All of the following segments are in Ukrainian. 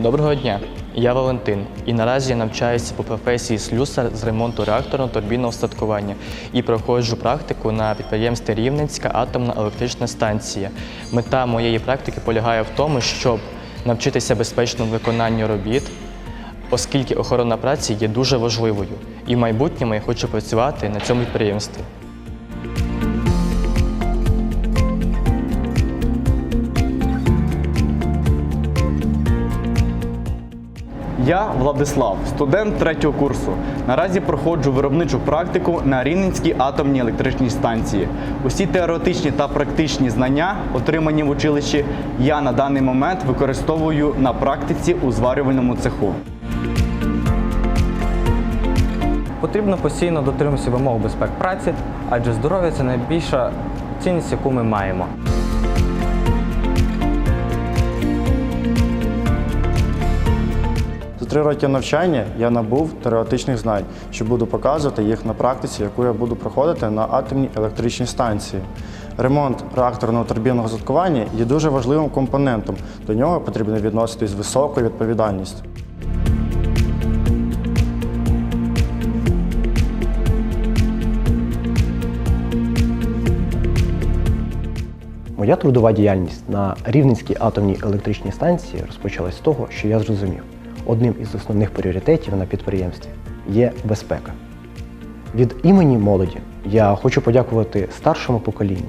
Доброго дня, я Валентин, і наразі я навчаюся по професії слюсар з ремонту реакторного турбінного статкування і проходжу практику на підприємстві Рівненська атомна електрична станція. Мета моєї практики полягає в тому, щоб навчитися безпечному виконанню робіт, оскільки охорона праці є дуже важливою. І в майбутньому я хочу працювати на цьому підприємстві. Я Владислав, студент третього курсу. Наразі проходжу виробничу практику на Рівненській атомній електричній станції. Усі теоретичні та практичні знання, отримані в училищі, я на даний момент використовую на практиці у зварювальному цеху. Потрібно постійно дотримуватися вимог безпек праці, адже здоров'я це найбільша цінність, яку ми маємо. Три роки навчання я набув теоретичних знань, що буду показувати їх на практиці, яку я буду проходити на атомній електричній станції. Ремонт реакторного турбінного заткування є дуже важливим компонентом. До нього потрібно відноситись високою відповідальністю. Моя трудова діяльність на Рівненській атомній електричній станції розпочалась з того, що я зрозумів, одним із основних пріоритетів на підприємстві є безпека. Від імені молоді я хочу подякувати старшому поколінню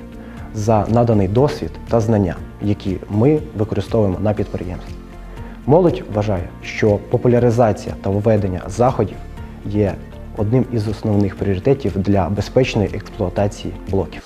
за наданий досвід та знання, які ми використовуємо на підприємстві. Молодь вважає, що популяризація та введення заходів є одним із основних пріоритетів для безпечної експлуатації блоків.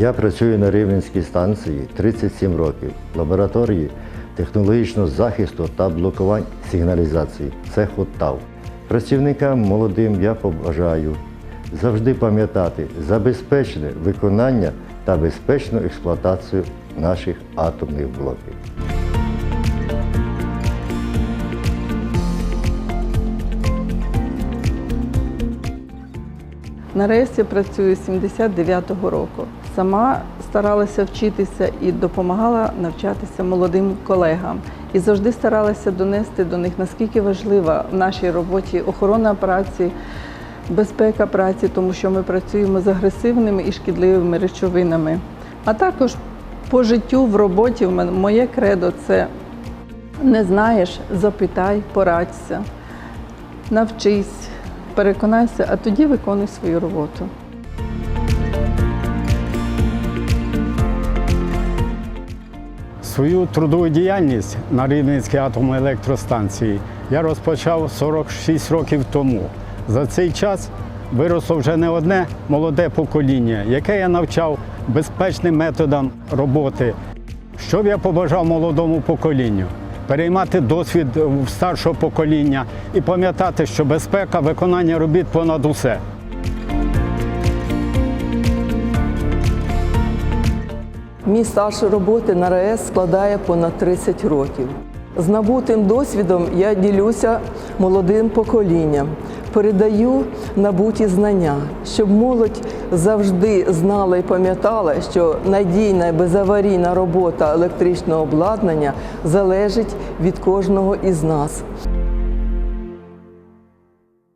Я працюю на Рівненській станції 37 років лабораторії технологічного захисту та блокувань сигналізації цеху ТАВ. Працівникам молодим я побажаю завжди пам'ятати забезпечене виконання та безпечну експлуатацію наших атомних блоків. На РЕСі працюю з 79-го року. Сама старалася вчитися і допомагала навчатися молодим колегам. І завжди старалася донести до них, наскільки важлива в нашій роботі охорона праці, безпека праці, тому що ми працюємо з агресивними і шкідливими речовинами. А також по життю в роботі в мене моє кредо це не знаєш, запитай, порадься, навчись, переконайся, а тоді виконуй свою роботу. Свою трудову діяльність на Рівненській атомній електростанції я розпочав 46 років тому. За цей час виросло вже не одне молоде покоління, яке я навчав безпечним методам роботи. Що б я побажав молодому поколінню? Переймати досвід старшого покоління і пам'ятати, що безпека виконання робіт понад усе. Мій стаж роботи на РАЕС складає понад 30 років. З набутим досвідом я ділюся молодим поколінням, передаю набуті знання, щоб молодь завжди знала і пам'ятала, що надійна і безаварійна робота електричного обладнання залежить від кожного із нас.